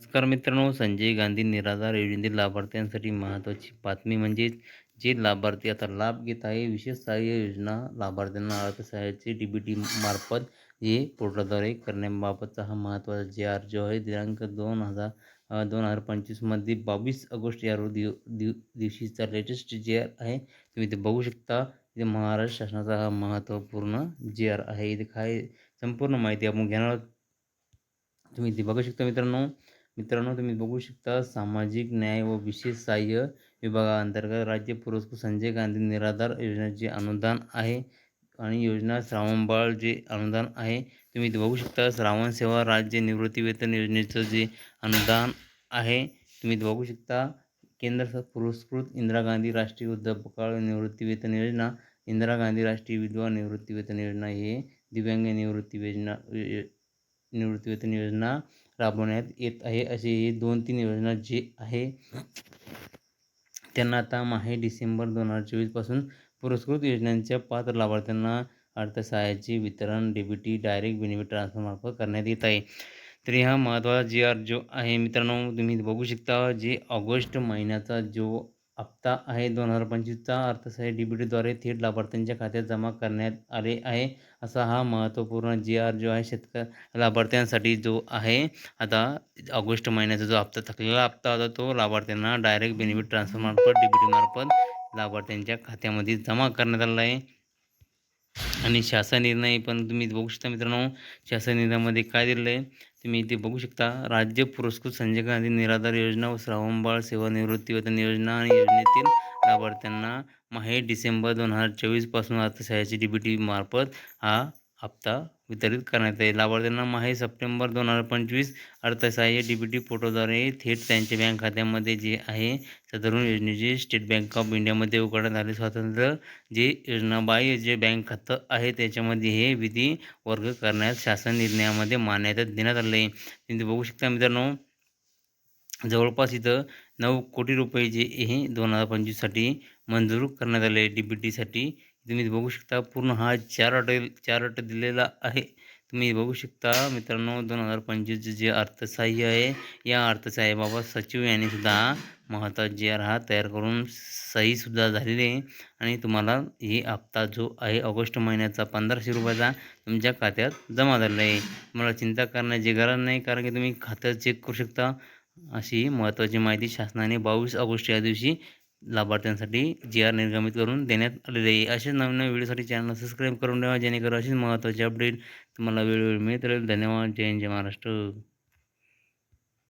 नमस्कार मित्रांनो संजय गांधी निराधार योजनेतील लाभार्थ्यांसाठी महत्त्वाची बातमी म्हणजेच जे लाभार्थी आता लाभ घेत आहे विशेष सहाय्य योजना लाभार्थ्यांना अर्थसहाय्याचे डी बी टी मार्फत हे पोर्टलद्वारे करण्याबाबतचा हा महत्त्वाचा जे आर जो आहे दिनांक दोन हजार दोन हजार पंचवीसमध्ये बावीस ऑगस्ट या रोज दिव दिव दिवशीचा लेटेस्ट जे आर आहे तुम्ही ते बघू शकता. इथे महाराष्ट्र शासनाचा हा महत्त्वपूर्ण जे आर आहे इथे काय संपूर्ण माहिती आपण घेणार आहोत. तुम्ही ते बघू शकता मित्रांनो. मित्रांनो तुम्ही बघू शकता सामाजिक न्याय व विशेष सहाय्य विभागाअंतर्गत राज्य पुरस्कृत संजय गांधी निराधार योजनेचे अनुदान आहे आणि योजना श्रावणबाळ जे अनुदान आहे तुम्ही बघू शकता श्रावण सेवा राज्य निवृत्तीवेतन योजनेचं जे अनुदान आहे तुम्ही बघू शकता केंद्र पुरस्कृत इंदिरा गांधी राष्ट्रीय वृद्धापकाळ निवृत्तीवेतन योजना इंदिरा गांधी राष्ट्रीय विधवा निवृत्तीवेतन योजना हे दिव्यांग निवृत्ती योजना निवृत्तीवेतन योजना राबवण्यात येत आहे. असे हे दोन तीन योजना जे आहे त्यांना आता माहे डिसेंबर दोन हजार चोवीसपासून पुरस्कृत योजनांच्या पात्र लाभार्थ्यांना अर्थसहाय्याचे वितरण डेबिटी डायरेक्ट बेनिफिट ट्रान्सफरमार्फत करण्यात येत आहे. तर हा महत्त्वाचा जी आर जो आहे मित्रांनो तुम्ही बघू शकता जे ऑगस्ट महिन्याचा जो हप्ता आहे. दोन हजार पंचवीसचा अर्थसहाय्य डी बी टीद्वारे थेट लाभार्थ्यांच्या खात्यात जमा करण्यात आले आहे. असा हा महत्त्वपूर्ण जी आर जो आहे शेतक लाभार्थ्यांसाठी जो आहे आता ऑगस्ट महिन्याचा जो हप्ता थकलेला हप्ता होता तो लाभार्थ्यांना डायरेक्ट बेनिफिट ट्रान्सफरमार्फत डी बी टीमार्फत लाभार्थ्यांच्या खात्यामध्ये जमा करण्यात आला आहे. आणि शासन निर्णय पण तुम्ही बघू शकता मित्रांनो. शासन निर्णयामध्ये काय दिलेलं आहे? तुम्ही इथे बघू शकता राज्य पुरस्कृत संजय गांधी निराधार योजना व श्रावणबाळ सेवानिवृत्ती वेतन योजना आणि योजनेतील लाभार्थ्यांना माहे डिसेंबर दोन हजार चोवीसपासून अर्थसहाय्याची डी बी टी मार्फत हा हप्ता वितरित करण्यात येईल. लाभार्थ्यांना माहे सप्टेंबर दोन हजार पंचवीस. अर्थसहाय्य डी बी टी पोर्टलद्वारे थेट त्यांच्या बँक खात्यामध्ये जे आहे सदरून योजनेचे स्टेट बँक ऑफ इंडियामध्ये उघडण्यात आले. स्वातंत्र्य जे योजनाबाह्य जे बँक खातं आहे त्याच्यामध्ये हे विधी वर्ग करण्यास शासन निर्णयामध्ये मान्यता देण्यात आले आहे. तुम्ही बघू शकता मित्रांनो जवळपास इथं नऊ कोटी रुपये जे हे दोन हजार पंचवीससाठी मंजूर करण्यात आले डी बी टीसाठी तुम्ही बघू शकता पूर्ण हा चार अट चार अट दिलेला आहे. तुम्ही बघू शकता मित्रांनो दोन हजार पंचवीसचे जे अर्थसहाय्य आहे या अर्थसहाय्याबाबत सचिव यांनी सुद्धा महत्त्वाचा जे आर हा तयार करून सहीसुद्धा झालेली आहे. आणि तुम्हाला हे हप्ता जो आहे ऑगस्ट महिन्याचा पंधराशे रुपयाचा तुमच्या खात्यात जमा झालेला आहे. तुम्हाला चिंता करण्याची गरज नाही कारण की तुम्ही खातं चेक करू शकता. अशी महत्त्वाची माहिती शासनाने बावीस ऑगस्ट या दिवशी लाभार्थ्यांसाठी जी आर निर्गमित करून देण्यात आलेली आहे. असेच नवीन नवीन व्हिडिओसाठी चॅनल सबस्क्राईब करून ठेवा जेणेकरून असेच महत्त्वाचे अपडेट तुम्हाला वेळोवेळी मिळत राहील. धन्यवाद. जय हिंद जय महाराष्ट्र.